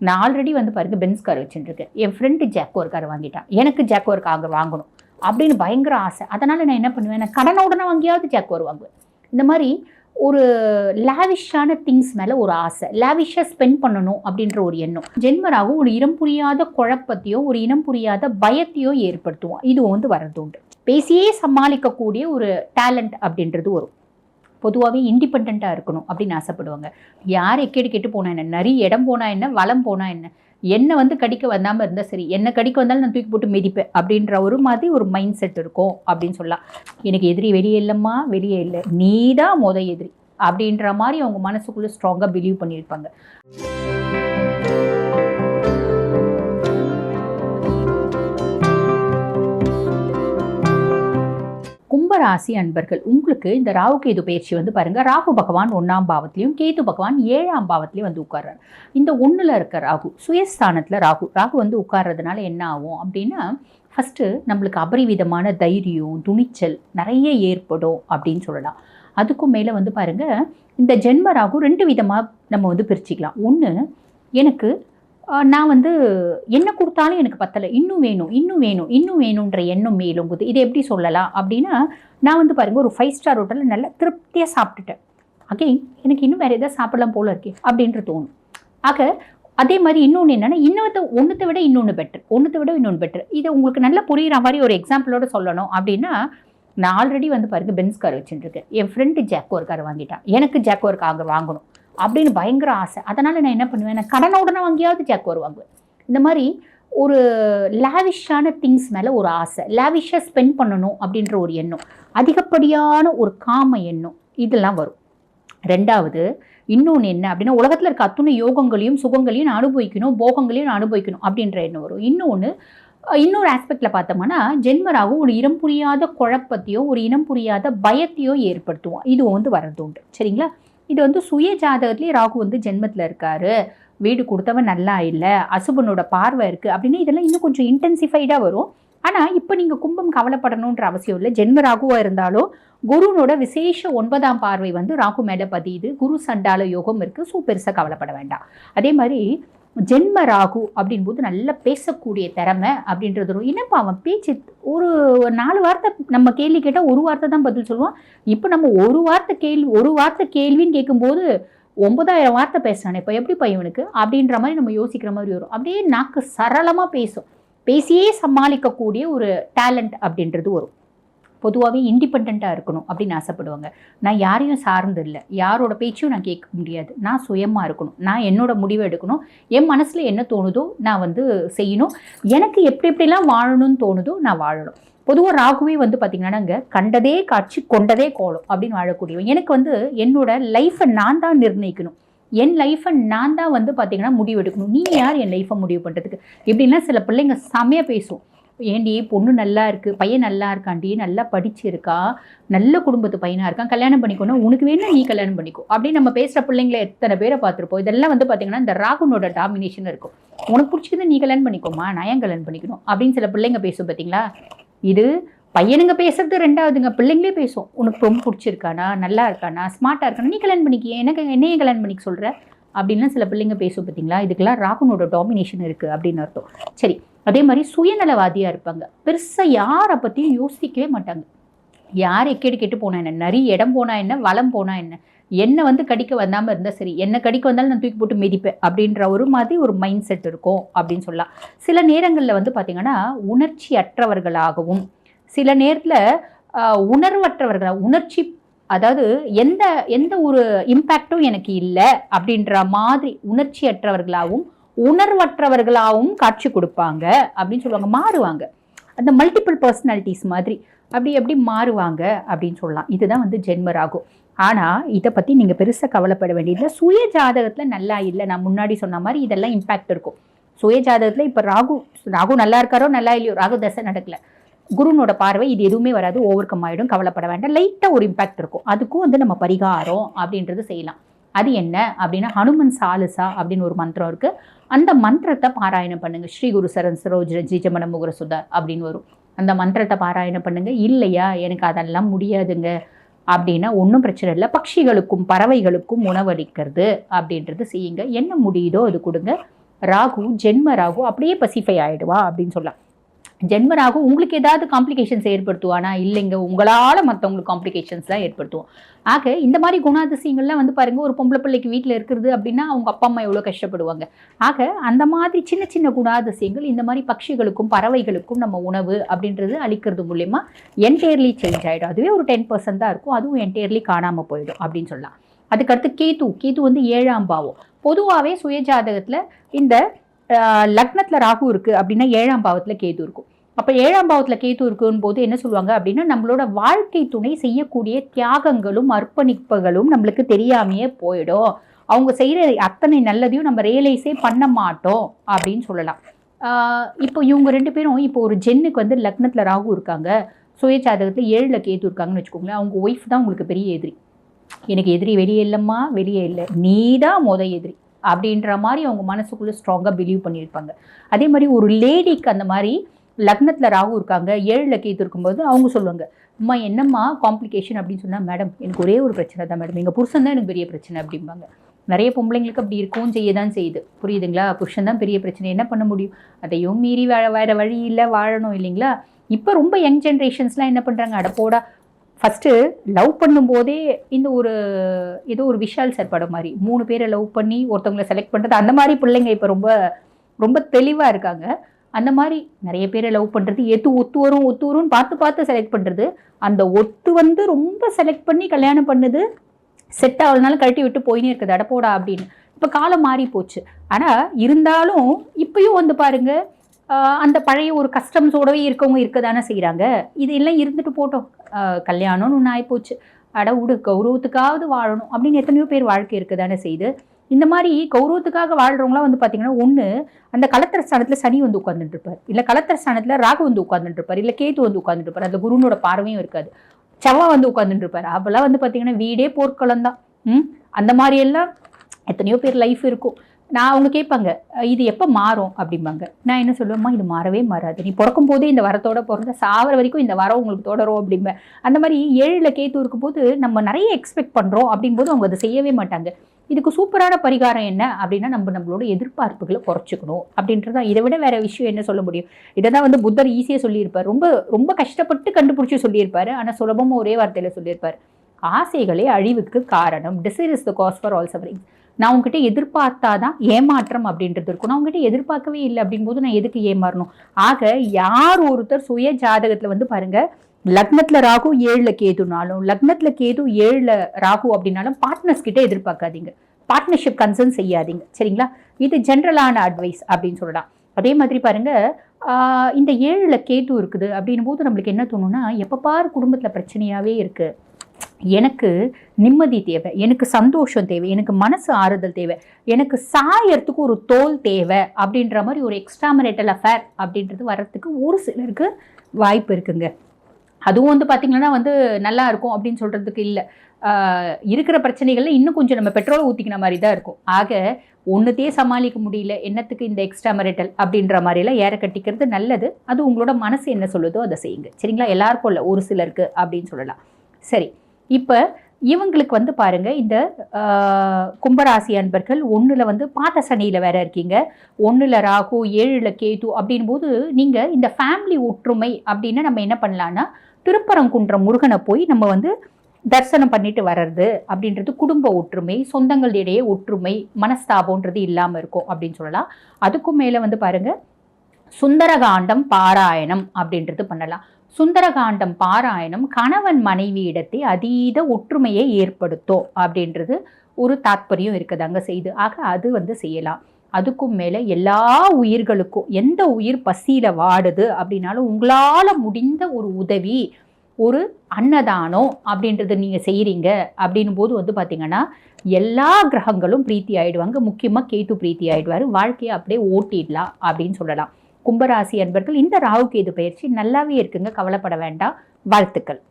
நான் ஆல்ரெடி வந்து பாருங்க பென்ஸ் கார் வச்சுட்டுருக்கேன் என் ஃப்ரெண்டு ஜாக்கோர் கார் வாங்கிட்டான் எனக்கு ஜாக்கோர் கார் வாங்கணும் அப்படின்னு பயங்கர ஆசை. அதனால் நான் என்ன பண்ணுவேன்? நான் கடனை உடனே வாங்கியாவது ஜாக்கோர் வாங்குவேன். இந்த மாதிரி ஒரு லாவிஷான திங்ஸ் மேலே ஒரு ஆசை. லாவிஷாக ஸ்பெண்ட் பண்ணணும் அப்படின்ற ஒரு எண்ணம். ஜென்மராகவும் ஒரு இனம் புரியாத குழப்பத்தையோ ஒரு இனம் புரியாத பயத்தையோ ஏற்படுத்துவோம் இதுவும் வந்து வர்றது உண்டு பேசியே சமாளிக்கக்கூடிய ஒரு டேலண்ட் அப்படின்றது வரும். பொதுவாகவே இண்டிபெண்ட்டாக இருக்கணும் அப்படின்னு ஆசைப்படுவாங்க. யார் எக்கேடு கெட்டு போனால் என்ன? நிறைய இடம் போனால் என்ன? வளம் போனால் என்ன? என்னை வந்து கடிக்க வந்தாமல் இருந்தால் சரி என்ன கடிக்க வந்தாலும் நான் தூக்கி போட்டு மிதிப்பேன் அப்படின்ற ஒரு மாதிரி ஒரு மைண்ட் செட் இருக்கும் அப்படின்னு சொல்லலாம். எனக்கு எதிரி வெளியே இல்லைம்மா வெளியே இல்லை. நீ தான் மொதல் எதிரி அப்படின்ற மாதிரி அவங்க மனசுக்குள்ளே ஸ்ட்ராங்காக பிலீவ் பண்ணியிருப்பாங்க. கும்பராசி அன்பர்கள் உங்களுக்கு இந்த ராகு கேது பயிற்சி வந்து பாருங்க ராகு பகவான் ஒன்றாம் பாவத்திலையும் கேது பகவான் ஏழாம் பாவத்திலையும் வந்து உட்கார்றாரு. இந்த ஒன்றில் இருக்க ராகு சுயஸ்தானத்தில் ராகு ராகு வந்து உட்கார்றதுனால என்ன ஆகும் அப்படின்னா ஃபஸ்ட்டு நம்மளுக்கு அபரிவிதமான தைரியம் துணிச்சல் நிறைய ஏற்படும் அப்படின்னு சொல்லலாம். அதுக்கும் மேலே வந்து பாருங்க இந்த ஜென்ம ராகு ரெண்டு விதமாக நம்ம வந்து பிரிச்சுக்கலாம். ஒன்று எனக்கு நான் வந்து என்ன கொடுத்தாலும் எனக்கு பத்தலை. இன்னும் வேணும் இன்னும் வேணும் இன்னும் வேணுன்ற எண்ணம் மேலோங்குது. இதை எப்படி சொல்லலாம் அப்படின்னா நான் வந்து பாருங்க ஒரு ஃபைவ் ஸ்டார் ஹோட்டலில் நல்லா திருப்தியாக சாப்பிட்டுட்டேன். ஓகே எனக்கு இன்னும் வேறு எதாவது சாப்பிடலாம் போல இருக்கே அப்படின்ற தோணும். ஆக அதே மாதிரி இன்னொன்று என்னென்னா இன்னொருத்த ஒன்றுத்தை விட இன்னொன்று பெட்டர் ஒன்றுத்தை விட இன்னொன்று பெட்டர் இதை உங்களுக்கு நல்லா புரிகிற மாதிரி ஒரு எக்ஸாம்பிளோட சொல்லணும் அப்படின்னா நான் ஆல்ரெடி வந்து பாருங்க பென்ஸ் கார் வச்சுட்டுருக்கேன் என் ஃப்ரெண்டு ஜாக்கோர் கார் வாங்கிட்டான். எனக்கு ஜாக்கோர் கார் வாங்கணும். அப்படின்னு பயங்கர ஆசை. அதனால் நான் என்ன பண்ணுவேன்? நான் கடனை உடனே வாங்கியாவது ஜாக்கோர் வருவாங்க. இந்த மாதிரி ஒரு லாவிஷான திங்ஸ் மேலே ஒரு ஆசை. லாவிஷாக ஸ்பெண்ட் பண்ணணும் அப்படின்ற ஒரு எண்ணம். அதிகப்படியான ஒரு காம எண்ணம். இதெல்லாம் வரும். ரெண்டாவது இன்னொன்று என்ன அப்படின்னா உலகத்தில் இருக்க அத்துணை யோகங்களையும் சுகங்களையும் நான் அனுபவிக்கணும் போகங்களையும் நான் அனுபவிக்கணும் அப்படின்ற எண்ணம் வரும். இன்னொன்று இன்னொரு ஆஸ்பெக்டில் பார்த்தோம்னா ஜென்மராகவும் ஒரு இனம் புரியாத குழப்பத்தையோ ஒரு இனம் புரியாத பயத்தையோ ஏற்படுத்துவோம் இதுவும் வந்து வர்றது உண்டு சரிங்களா? இது வந்து சுய ஜாதகத்திலே ராகு வந்து ஜென்மத்தில் இருக்காரு. வீடு கொடுத்தவன் நல்லா இல்லை அசுபனோட பார்வை இருக்குது அப்படின்னு இதெல்லாம் இன்னும் கொஞ்சம் இன்டென்சிஃபைடாக வரும். ஆனால் இப்போ நீங்கள் கும்பம் கவலைப்படணுன்ற அவசியம் இல்லை. ஜென்ம ராகுவாக இருந்தாலும் குருனோட விசேஷ ஒன்பதாம் பார்வை வந்து ராகு மேலே பதியுது. குரு சண்டால யோகம் இருக்குது ஸோ பெருசாக கவலைப்பட வேண்டாம். அதே மாதிரி ஜென்ம ராகு அப்படின்போது நல்லா பேசக்கூடிய திறமை அப்படின்றது வரும் என்னப்பா அவன் பேச்சு? ஒரு நாலு வார்த்தை நம்ம கேள்வி கேட்டால் ஒரு வார்த்தை தான் பதில் சொல்லுவான். இப்போ நம்ம ஒரு வார்த்தை கேள்வி ஒரு வார்த்தை கேள்வின்னு கேட்கும்போது ஒன்பதாயிரம் வார்த்தை பேசுறானே. இப்போ எப்படி பையனுக்கு அப்படின்ற மாதிரி நம்ம யோசிக்கிற மாதிரி வரும். அப்படியே நாக்கு சரளமாக பேசும். பேசியே சமாளிக்கக்கூடிய ஒரு டேலண்ட் அப்படின்றது வரும். பொதுவாகவே இண்டிபெண்ட்டாக இருக்கணும் அப்படின்னு ஆசைப்படுவாங்க. நான் யாரையும் சார்ந்து இல்லை. யாரோட பேச்சையும் நான் கேட்க முடியாது. நான் சுயமாக இருக்கணும். நான் என்னோட முடிவை எடுக்கணும். என் மனசில் என்ன தோணுதோ நான் வந்து செய்யணும். எனக்கு எப்படி எப்படிலாம் வாழணும்னு தோணுதோ நான் வாழணும். பொதுவாக ராகுவே வந்து பார்த்திங்கன்னா அங்கே கண்டதே காட்சி கொண்டதே கோலம் அப்படின்னு வாழக்கூடியவன். எனக்கு வந்து என்னோட லைஃப்பை நான் தான் நிர்ணயிக்கணும். என் லைஃப்பை நான் தான் வந்து பார்த்திங்கன்னா முடிவு எடுக்கணும். நீ யார் என் லைஃப்பை முடிவு பண்ணுறதுக்கு எப்படின்னா சில பிள்ளைங்க செமையாக பேசும். ஏண்டி பொண்ணு நல்லா இருக்குது பையன் நல்லா இருக்காண்டி நல்லா படிச்சிருக்கா நல்ல குடும்பத்து பையனாக இருக்கான் கல்யாணம் பண்ணிக்கணும் உனக்கு வேணும் நீ கல்யாணம் பண்ணிக்கோ. அப்படின்னு நம்ம பேசுகிற பிள்ளைங்கள எத்தனை பேரை பார்த்துருப்போம்? இதெல்லாம் வந்து பார்த்திங்கன்னா இந்த ராகுனோட டாமினேஷன் இருக்கும். உனக்கு பிடிச்சது நீ கல்யாணம் பண்ணிக்கோமா நான் ஏன் கல்யாணம் பண்ணிக்கணும்? அப்படின்னு சில பிள்ளைங்க பேசும் பார்த்தீங்களா இது பையனுங்க பேசுறது ரெண்டாவதுங்க பிள்ளைங்களே பேசும். உனக்கு ரொம்ப பிடிச்சிருக்கானா நல்லா இருக்கானா ஸ்மார்ட்டாக இருக்கானா நீ கல்யாணம் பண்ணிக்க எனக்கு என்னையே கல்யாணம் பண்ணிக்க சொல்கிற அப்படின்லாம் சில பிள்ளைங்க பேசும் பார்த்தீங்களா இதுக்கெல்லாம் ராகுனோட டாமினேஷன் இருக்குது அப்படின்னு அர்த்தம். சரி அதே மாதிரி சுயநலவாதியாக இருப்பாங்க. பெருசாக யாரை பற்றியும் யோசிக்கவே மாட்டாங்க. யார் எக்கேடு கெட்டு போனால் என்ன? நிறைய இடம் போனால் என்ன? வளம் போனால் என்ன? என்னை வந்து கடிக்க வந்தாமல் இருந்தால் சரி என்னை கடிக்க வந்தாலும் நான் தூக்கி போட்டு மிதிப்பேன் அப்படின்ற ஒரு மாதிரி ஒரு மைண்ட் செட் இருக்கும் அப்படின்னு சொல்லலாம். சில நேரங்களில் வந்து பார்த்திங்கன்னா உணர்ச்சி அற்றவர்களாகவும் சில நேரத்தில் உணர்வற்றவர்களாக உணர்ச்சி அதாவது எந்த எந்த ஒரு இம்பேக்டும் எனக்கு இல்லை அப்படின்ற மாதிரி உணர்ச்சியற்றவர்களாகவும் உணர்வற்றவர்களாகவும் காட்சி கொடுப்பாங்க அப்படின்னு சொல்லுவாங்க. மாறுவாங்க. அந்த மல்டிபிள் பர்சனாலிட்டிஸ் மாதிரி அப்படி எப்படி மாறுவாங்க அப்படின்னு சொல்லலாம். இதுதான் வந்து ஜென்மராகும் ஆனால் இதை பற்றி நீங்கள் பெருசாக கவலைப்பட வேண்டியதில்லை. சுய ஜாதகத்தில் நல்லா இல்லை. நான் முன்னாடி சொன்ன மாதிரி இதெல்லாம் இம்பேக்ட் இருக்கும். சுய ஜாதகத்தில் இப்போ ராகு ராகு நல்லா இருக்காரோ நல்லா இல்லையோ ராகு தசை நடக்கல. குருனோட பார்வை இது எதுவுமே வராது ஓவர் கம் ஆகிடும் கவலைப்பட வேண்டாம். லைட்டாக ஒரு இம்பேக்ட் இருக்கும். அதுக்கும் வந்து நம்ம பரிகாரம் அப்படின்றது செய்யலாம். அது என்ன அப்படின்னா ஹனுமன் சாலுசா அப்படின்னு ஒரு மந்திரம் இருக்குது அந்த மந்திரத்தை பாராயணம் பண்ணுங்க. ஸ்ரீ குரு சரண் சரோஜ் ஜிஜமன முகுர சுதா அப்படின்னு வரும். அந்த மந்திரத்தை பாராயணம் பண்ணுங்கள் இல்லையா எனக்கு அதெல்லாம் முடியாதுங்க அப்படின்னா ஒன்றும் பிரச்சனை இல்லை. பட்சிகளுக்கும் பறவைகளுக்கும் உணவளிக்கிறது அப்படின்றது செய்யுங்க. என்ன முடியுதோ அது கொடுங்க. ராகு ஜென்ம ராகு அப்படியே பசிஃபை ஆகிடுவா அப்படின்னு சொல்லலாம். ஜென்மராகும் உங்களுக்கு ஏதாவது காம்ப்ளிகேஷன்ஸ் ஏற்படுத்துவானா? இல்லைங்க உங்களால் மற்றவங்களுக்கு காம்ப்ளிகேஷன்ஸ் தான் ஏற்படுத்துவோம். ஆக இந்த மாதிரி குணாதிசயங்கள்லாம் வந்து பாருங்கள் ஒரு பொம்பளை பிள்ளைக்கு வீட்டில் இருக்கிறது அப்படின்னா அவங்க அப்பா அம்மா எவ்வளோ கஷ்டப்படுவாங்க? ஆக அந்த மாதிரி சின்ன சின்ன குணாதிசயங்கள் இந்த மாதிரி பட்சிகளுக்கும் பறவைகளுக்கும் நம்ம உணவு அப்படின்றது அளிக்கிறது மூலயமா என்டையர்லி சேஞ்ச் ஆகிடும் அதுவே ஒரு டென் பர்சன்ட் தான் இருக்கும். அதுவும் என்டையர்லி காணாமல் போயிடும் அப்படின்னு சொல்லலாம். அதுக்கடுத்து கேது. கேது வந்து ஏழாம் பாவம். பொதுவாகவே சுயஜாதகத்தில் இந்த லக்னத்தில் ராகு இருக்குது அப்படின்னா ஏழாம் பாவத்தில் கேது இருக்கும். அப்போ ஏழாம் பாவத்தில் கேது இருக்குன்னு போது என்ன சொல்லுவாங்க அப்படின்னா நம்மளோட வாழ்க்கை துணை செய்யக்கூடிய தியாகங்களும் அர்ப்பணிப்புகளும் நம்மளுக்கு தெரியாமையே போயிடும். அவங்க செய்கிற அத்தனை நல்லதையும் நம்ம ரியலைஸே பண்ண மாட்டோம் அப்படின்னு சொல்லலாம். இப்போ இவங்க ரெண்டு பேரும் இப்போ ஒரு ஜென்னுக்கு வந்து லக்னத்தில் ராகு இருக்காங்க. சுயஜாதகத்தில் ஏழில் கேது இருக்காங்கன்னு வச்சுக்கோங்களேன் அவங்க ஒய்ஃப் தான் உங்களுக்கு பெரிய எதிரி. எனக்கு எதிரி வெளியே இல்லைம்மா வெளியே இல்லை. நீ தான் மொத எதிரி. அப்படின்ற மாதிரி அவங்க மனசுக்குள்ளே ஸ்ட்ராங்காக பிலீவ் பண்ணியிருப்பாங்க. அதே மாதிரி ஒரு லேடிக்கு அந்த மாதிரி லக்னத்தில் ராகு இருக்காங்க ஏழில் கேத்து இருக்கும்போது அவங்க சொல்லுவாங்க அம்மா என்னம்மா காம்ப்ளிகேஷன் அப்படின்னு சொன்னால் மேடம் எனக்கு ஒரே ஒரு பிரச்சனை தான் மேடம். எங்கள் புருஷன் தான் எனக்கு பெரிய பிரச்சனை அப்படிம்பாங்க. நிறைய பொம்பளைங்களுக்கு அப்படி இருக்கவும் செய்ய தான் செய்யுது. புரியுதுங்களா? புருஷன் தான் பெரிய பிரச்சனை என்ன பண்ண முடியும்? அதையும் மீறி வேற வேறு வழி இல்லை வாழணும் இல்லைங்களா? இப்போ ரொம்ப யங் ஜென்ரேஷன்ஸ்லாம் என்ன பண்ணுறாங்க அடப்போடா ஃபஸ்ட்டு லவ் பண்ணும்போதே இந்த ஒரு ஏதோ ஒரு விஷால் சார் படம் மாதிரி. மூணு பேரை லவ் பண்ணி ஒருத்தவங்களை செலக்ட் பண்ணுறது அந்த மாதிரி பிள்ளைங்க இப்போ ரொம்ப ரொம்ப தெளிவாக இருக்காங்க. அந்த மாதிரி நிறைய பேரை லவ் பண்ணுறது எது ஒத்து வரும் ஒத்து வரும்னு பார்த்து பார்த்து செலக்ட் பண்ணுறது அந்த ஒத்து வந்து ரொம்ப செலக்ட் பண்ணி கல்யாணம் பண்ணுது. செட் ஆகலனாலும் கழட்டி விட்டு போயினே இருக்குது. அடப்போடா அப்படின்னு. இப்போ காலம் மாறி போச்சு. ஆனால் இருந்தாலும் இப்பயும் வந்து பாருங்கள் அந்த பழைய ஒரு கஸ்டம்ஸோடவே இருக்கவங்க இருக்க தானே செய்கிறாங்க இது எல்லாம் இருந்துட்டு போட்டோம். கல்யாணம்னு ஒன்று ஆகிப்போச்சு அட விடு கௌரவத்துக்காவது வாழணும். அப்படின்னு எத்தனையோ பேர் வாழ்க்கை இருக்குது தானே செய்து. இந்த மாதிரி கௌரவத்துக்காக வாழ்கிறவங்களாம் வந்து பார்த்தீங்கன்னா ஒன்று அந்த கலத்திர ஸ்தானத்தில் சனி வந்து உட்காந்துட்டு இருப்பார் இல்லை கலத்திர ஸ்தானத்தில் ராகு வந்து உட்காந்துட்டு இருப்பார் இல்லை கேத்து வந்து உட்காந்துட்டு இருப்பார் அந்த குருனோட பார்வையும் இருக்காது. செவ்வாய் வந்து உட்காந்துட்டு இருப்பார் அப்போல்லாம் வந்து பார்த்தீங்கன்னா வீடே போர்க்களம் தான் அந்த மாதிரி எல்லாம் எத்தனையோ பேர் லைஃப் இருக்கும். நான் அவங்க கேட்பாங்க இது எப்போ மாறும்? அப்படிம்பாங்க. நான் என்ன சொல்லுவேம்மா இது மாறவே மாறாது. நீ பிறக்கும் போதே இந்த வரத்தோட பிறந்த சாவர வரைக்கும் இந்த வரம் உங்களுக்கு தொடரும் அப்படிம்பேன். அந்த மாதிரி ஏழில் கேத்து இருக்கும்போது நம்ம நிறைய எக்ஸ்பெக்ட் பண்ணுறோம் அப்படிங்கும்போது அவங்க அதை செய்யவே மாட்டாங்க. இதுக்கு சூப்பரான பரிகாரம் என்ன அப்படின்னா நம்ம நம்மளோட எதிர்பார்ப்புகளை குறைச்சிக்கணும் அப்படின்றது இதை விட வேற விஷயம் என்ன சொல்ல முடியும்? இதை தான் வந்து புத்தர் ஈஸியாக சொல்லியிருப்பார். ரொம்ப ரொம்ப கஷ்டப்பட்டு கண்டுபிடிச்சி சொல்லியிருப்பாரு. ஆனால் சுலபமாக ஒரே வார்த்தையில் சொல்லியிருப்பார். ஆசைகளே அழிவுக்கு காரணம். Desire is the cause for all suffering நான் உங்ககிட்ட எதிர்பார்த்தா தான் ஏமாற்றம் அப்படின்றது இருக்கும். நான் உங்ககிட்ட எதிர்பார்க்கவே இல்லை அப்படிங்கும்போது நான் எதுக்கு ஏமாறணும்? ஆக யார் ஒருத்தர் சுய ஜாதகத்தில் வந்து பாருங்க லக்னத்தில் ராகு ஏழில் கேதுனாலும் லக்னத்தில் கேது ஏழில் ராகு அப்படின்னாலும் பார்ட்னர்ஸ் கிட்ட எதிர்பார்க்காதீங்க. பார்ட்னர்ஷிப் கன்சர்ன் செய்யாதீங்க. சரிங்களா? இது ஜென்ரலான அட்வைஸ் அப்படின்னு சொல்லலாம். அதே மாதிரி பாருங்க இந்த ஏழில் கேது இருக்குது அப்படின் போது நம்மளுக்கு என்ன தோணுன்னா எப்போ பார் குடும்பத்தில் பிரச்சனையாகவே இருக்குது எனக்கு நிம்மதி தேவை எனக்கு சந்தோஷம் தேவை எனக்கு மனசு ஆறுதல் தேவை எனக்கு சாயறதுக்கு ஒரு தோல் தேவை அப்படின்ற மாதிரி ஒரு எக்ஸ்ட்ராமரேட்டல் அஃபேர் அப்படின்றது வர்றதுக்கு ஒரு சிலருக்கு வாய்ப்பு இருக்குங்க. அதுவும் வந்து பார்த்திங்கன்னா வந்து நல்லா இருக்கும் அப்படின்னு சொல்கிறதுக்கு இல்லை. இருக்கிற பிரச்சனைகளில் இன்னும் கொஞ்சம் நம்ம பெட்ரோலை ஊற்றிக்கின மாதிரி தான் இருக்கும். ஆக ஒன்றுத்தையே சமாளிக்க முடியல என்னத்துக்கு இந்த எக்ஸ்ட்ரா மெரிட்டல் அப்படின்ற மாதிரிலாம் ஏற கட்டிக்கிறது நல்லது. அது உங்களோட மனசு என்ன சொல்லுதோ அதை செய்யுங்க. சரிங்களா? எல்லாருக்கும் இல்லை ஒரு சிலருக்கு அப்படின்னு சொல்லலாம். சரி. இப்போ இவங்களுக்கு வந்து பாருங்க இந்த கும்பராசி அன்பர்கள் ஒன்றில் வந்து பாத்த சனியில் வேற இருக்கீங்க. ஒன்றில் ராகு ஏழில் கேது அப்படின் போது நீங்கள் இந்த ஃபேமிலி ஒற்றுமை அப்படின்னு நம்ம என்ன பண்ணலான்னா திருப்பரங்குன்ற முருகனை போய் நம்ம வந்து தரிசனம் பண்ணிட்டு வர்றது அப்படின்றது குடும்ப ஒற்றுமை சொந்தங்களிடையே ஒற்றுமை மனஸ்தாபம்ன்றது இல்லாமல் இருக்கும் அப்படின்னு சொல்லலாம். அதுக்கும் மேலே வந்து பாருங்கள் சுந்தரகாண்டம் பாராயணம் அப்படின்றது பண்ணலாம். சுந்தரகாண்டம் பாராயணம் கணவன் மனைவி இடத்தை அதீத ஒற்றுமையை ஏற்படுத்தும் அப்படின்றது ஒரு தாத்பரியம் அங்கே செய்து. ஆக அது வந்து செய்யலாம். அதுக்கும் மேலே எல்லா உயிர்களுக்கும் எந்த உயிர் பசியில் வாடுது அப்படின்னாலும் உங்களால் முடிந்த ஒரு உதவி ஒரு அன்னதானம் அப்படின்றது நீங்கள் செய்கிறீங்க அப்படின் போது வந்து பார்த்திங்கன்னா எல்லா கிரகங்களும் பிரீத்தி ஆகிடுவாங்க முக்கியமாக கேத்து பிரீத்தி ஆகிடுவார் வாழ்க்கையை அப்படியே ஓட்டிடலாம் அப்படின்னு சொல்லலாம். கும்பராசி அன்பர்கள் இந்த ராகு கேது பயிற்சி நல்லாவே இருக்குங்க. கவலைப்பட வேண்டாம். வாழ்த்துக்கள்.